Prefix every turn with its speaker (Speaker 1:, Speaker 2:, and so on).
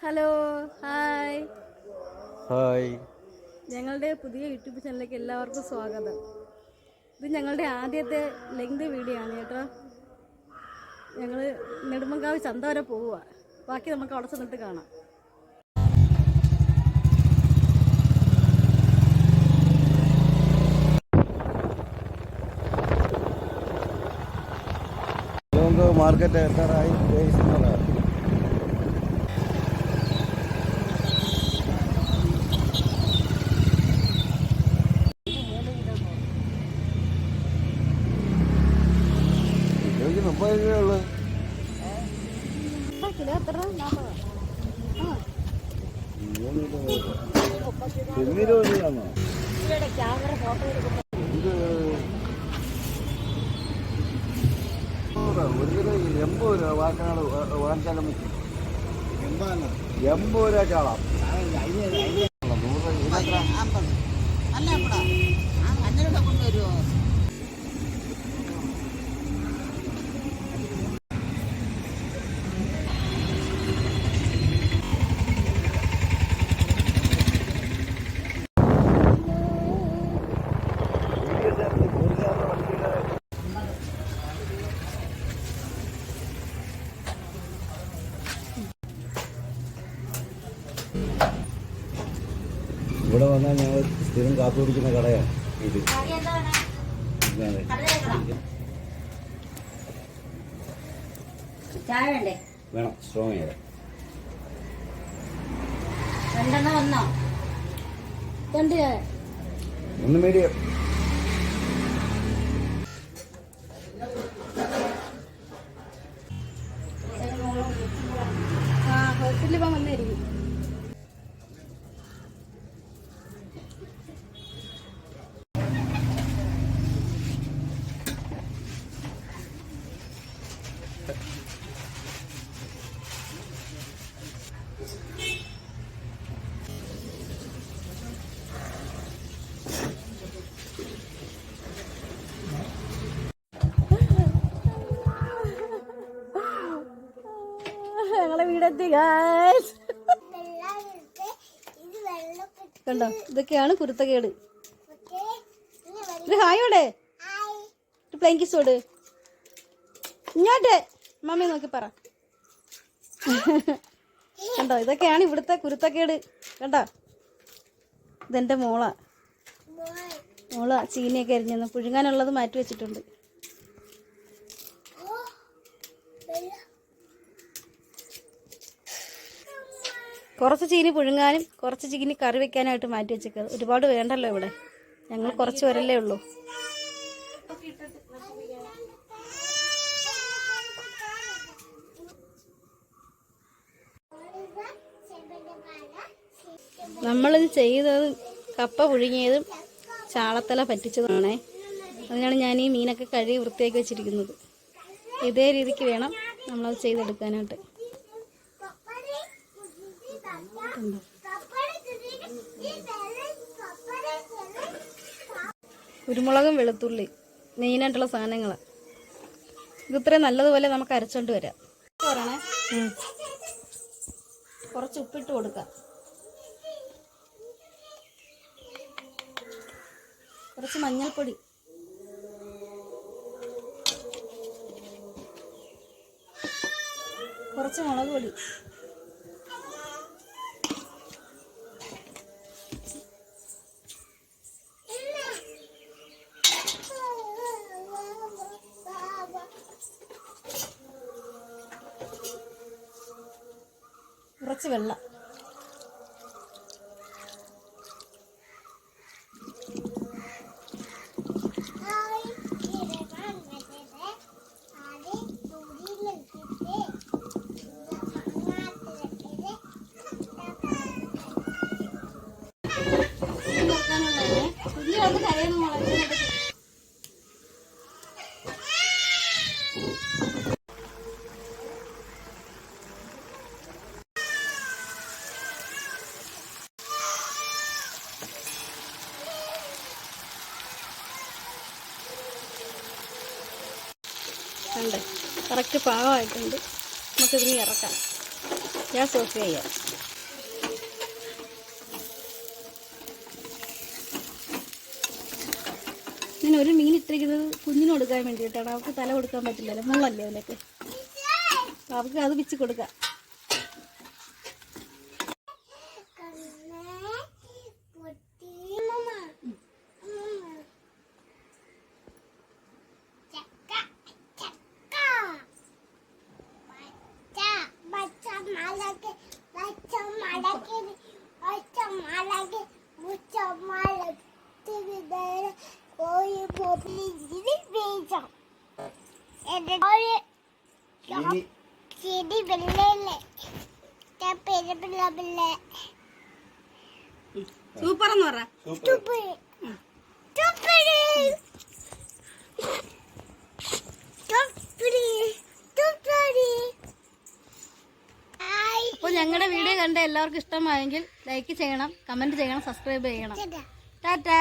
Speaker 1: Hello hi.
Speaker 2: Hi.
Speaker 1: ഞങ്ങളുടെ പുതിയ YouTube ചാനലിലേക്ക് എല്ലാവർക്കും സ്വാഗതം. ഇത് ഞങ്ങളുടെ ആദ്യത്തെ ലെങ്ത് വീഡിയോ ആണ് കേട്ടോ. ഞങ്ങൾ നെടുമങ്കാവ് ചന്ത വരെ പോവുക ബാക്കി നമുക്ക് അവിടെ ചെന്നിട്ട് കാണാം.
Speaker 2: മാർക്കറ്റ് എത്താറായി.
Speaker 1: കിലോ എത്ര
Speaker 2: ചെമ്മീരോ
Speaker 1: ക്യാമറ ഫോട്ടോ എടുക്കുമ്പോൾ
Speaker 2: ഒരു കിലോ എൺപത് രൂപ വാക്കാട് വാങ്ങിച്ചാലും മതി എൺപത് രൂപ ചാളാം നൂറ്
Speaker 3: അല്ല എപ്പടാ അഞ്ഞൂറ് കൊണ്ടുവരുമോ
Speaker 2: ഇവിടെ വന്നാൽ ഞങ്ങൾ സ്ഥിരം കാപ്പി കുടിക്കുന്ന കടയാണ് ഇത്. വേണം സ്ട്രോങ് ചെയ്ത ഒന്ന് മീഡിയം
Speaker 1: ഹോസ്പിറ്റലിൽ പോകാൻ ഗായ്സ് കണ്ടോ? ഇതൊക്കെയാണ് കുരുത്തക്കേട്. ഒരു ഹായ് ഓടെ ഒരു പ്ലെയിൻ കിസ് ഓട് ഇങ്ങോട്ടെ. മമ്മി നോക്കി പറ. കണ്ടോ? ഇതൊക്കെയാണ് ഇവിടുത്തെ കുരുത്തക്കേട്. കണ്ടോ? ഇതെന്റെ മോളാ. മോളാ. ചീനിയൊക്കെ അരിഞ്ഞെന്ന് പുഴുങ്ങാനുള്ളത് മാറ്റി വെച്ചിട്ടുണ്ട്. കുറച്ച് ചീനി പുഴുങ്ങാനും കുറച്ച് ചീനി കറി വെക്കാനായിട്ട് മാറ്റി വെച്ചേക്കത് ഒരുപാട് വേണ്ടല്ലോ ഇവിടെ. ഞങ്ങൾ കുറച്ച് വരല്ലേ ഉള്ളൂ. നമ്മളിത് ചെയ്തത് കപ്പ പുഴുങ്ങിയതും ചാളത്തല പറ്റിച്ചതുമാണേ. അതിനാണ് ഞാൻ ഈ മീനൊക്കെ കഴുകി വൃത്തിയാക്കി വെച്ചിരിക്കുന്നത്. ഇതേ രീതിക്ക് വേണം നമ്മളത് ചെയ്തെടുക്കാനായിട്ട്. കണ്ടോ കുരുമുളകും വെളുത്തുള്ളി മെയിനായിട്ടുള്ള സാധനങ്ങൾ ഇത് ഇത്രയും നല്ലതുപോലെ നമുക്ക് അരച്ചോണ്ട് വരാം. പറയണേ. കുറച്ച് ഉപ്പിട്ട് കൊടുക്കാം. കുറച്ച് മഞ്ഞൾപ്പൊടി. കുറച്ച് മുളക് പൊടി കുറച്ച് വെള്ളം കണ്ടേ. കറക്റ്റ് പാകമായിട്ടുണ്ട് നമുക്കിതിന് ഇറക്കാം. ഞാൻ ഓഫ് ചെയ്യാം. ഇങ്ങനെ ഒരു മീൻ ഇട്ടിരിക്കുന്നത് കുഞ്ഞിന് കൊടുക്കാൻ വേണ്ടിയിട്ടാണ്. അവൾക്ക് തല കൊടുക്കാൻ പറ്റില്ലല്ലോ. മുള്ളല്ലേ അവനൊക്കെ. അവൾക്ക് അത് വെച്ച് കൊടുക്കാം.
Speaker 2: ഇനി
Speaker 4: ചെടി വെള്ളല്ലേ പേര് പിള്ള പിള്ള.
Speaker 1: സൂപ്പർ എന്ന് പറ.
Speaker 2: സൂപ്പർ.
Speaker 1: അപ്പോൾ ഞങ്ങളുടെ വീഡിയോ കണ്ട എല്ലാവർക്കും ഇഷ്ടമായെങ്കിൽ ലൈക്ക് ചെയ്യണം കമന്റ് ചെയ്യണം സബ്സ്ക്രൈബ് ചെയ്യണം. ടാറ്റാ.